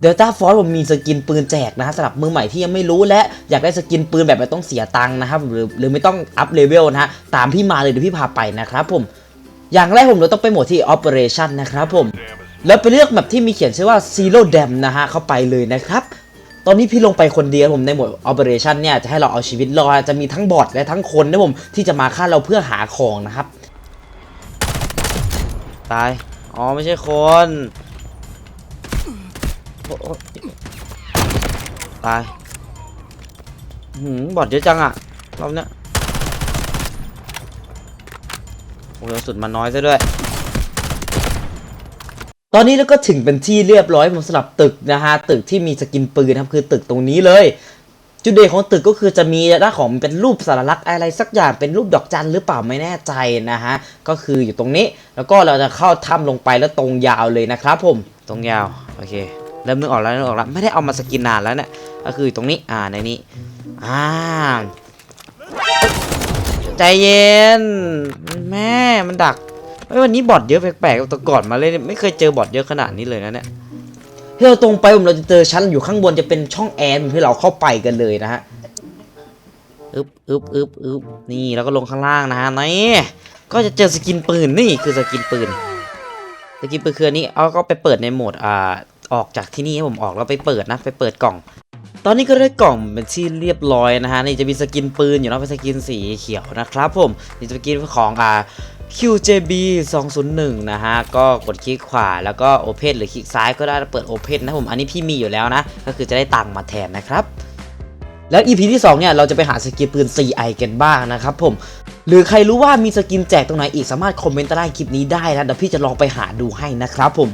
เดลต้าฟอร์ผมมีสกินปืนแจกนะฮะสำหรับมือใหม่ที่ยังไม่รู้และอยากได้สกินปืนแบบไม่ต้องเสียตังค์นะครับหรือหรือไม่ต้องอัพเลเวลนะฮะตามพี่มาเลยเดี๋ยวพี่พาไปนะครับผมอย่างแรกผมเราต้องไปโหมดที่ Operation นะครับผมแล้วไปเลือกแบบที่มีเขียนชื่อว่า Zero Dam นะฮะเข้าไปเลยนะครับตอนนี้พี่ลงไปคนเดียวผมในหมด Operation เนี่ยจะให้เราเอาชีวิตรอดจะมีทั้งบอทและทั้งคนนะผมที่จะมาฆ่าเราเพื่อหาของนะครับ ตาย อ๋อไม่ใช่คน โอ้โอ้ตายหืมบอทเยอะจังอะรอบเนี้ยโอ้ยสุดมาน้อยซะด้วย ตอนนี้เราก็ถึงเป็นที่เรียบร้อยผมสลับตึกนะฮะ ตึกที่มีสกินปืนครับคือตึกตรงนี้เลย จุดเด่นของตึกก็คือจะมีด้านของเป็นรูปสัญลักษณ์อะไรสักอย่างเป็นรูปดอกจันหรือเปล่าไม่แน่ใจนะฮะ ก็คืออยู่ตรงนี้แล้วก็เราจะเข้าถ้ำลงไปแล้วตรงยาวเลยนะครับผม ตรงยาว โอเค เริ่มนึกออกแล้วนึกออกแล้วไม่ได้เอามาสกินนานแล้วเนี่ยก็คือตรงนี้อ่าในนี้อ่าใจเย็น แม่มันดักเฮ้ยวันนี้บอทเยอะแปลกๆแต่ก่อนมาเล่นไม่เคยเจอบอทเยอะขนาดนี้เลยนะเนี่ยที่เราตรงไปผมเราจะเจอชั้นอยู่ข้างบนจะเป็นช่องแอร์ที่เราเข้าไปกันเลยนะฮะอึบอึบอึบอึบนี่แล้วก็ลงข้างล่างนะฮะนี่ก็จะเจอสกินปืนนี่คือสกินปืนสกินปืนคืออันนี้เอาก็ไปเปิดในโหมดอ่า ออกจากที่นี่ให้ผมออกแล้วไปเปิดนะไปเปิดกล่อง ตอนนี้ก็ได้กล่องเป็นที่เรียบร้อยนะฮะนี่จะมีสกินปืนอยู่นาะเป็นสกินสีเขียวนะครับผมนี่จะเป็นสกินของอ่า QJB 201 นะฮะ ก็กดคลิกขวาแล้วก็ Open หรือคลิกซ้ายก็ได้เปิด Open นะผม อันนี้พี่มีอยู่แล้วนะ ก็คือจะได้ตังค์มาแทนนะครับ แล้ว EP ที่ 2 เนี่ย เราจะไปหาสกินปืน CI กันบ้างนะครับผม หรือใครรู้ว่ามีสกินแจกตรงไหนอีกสามารถคอมเมนต์ใต้คลิปนี้ได้นะ เดี๋ยวพี่จะลองไปหาดูให้นะครับผม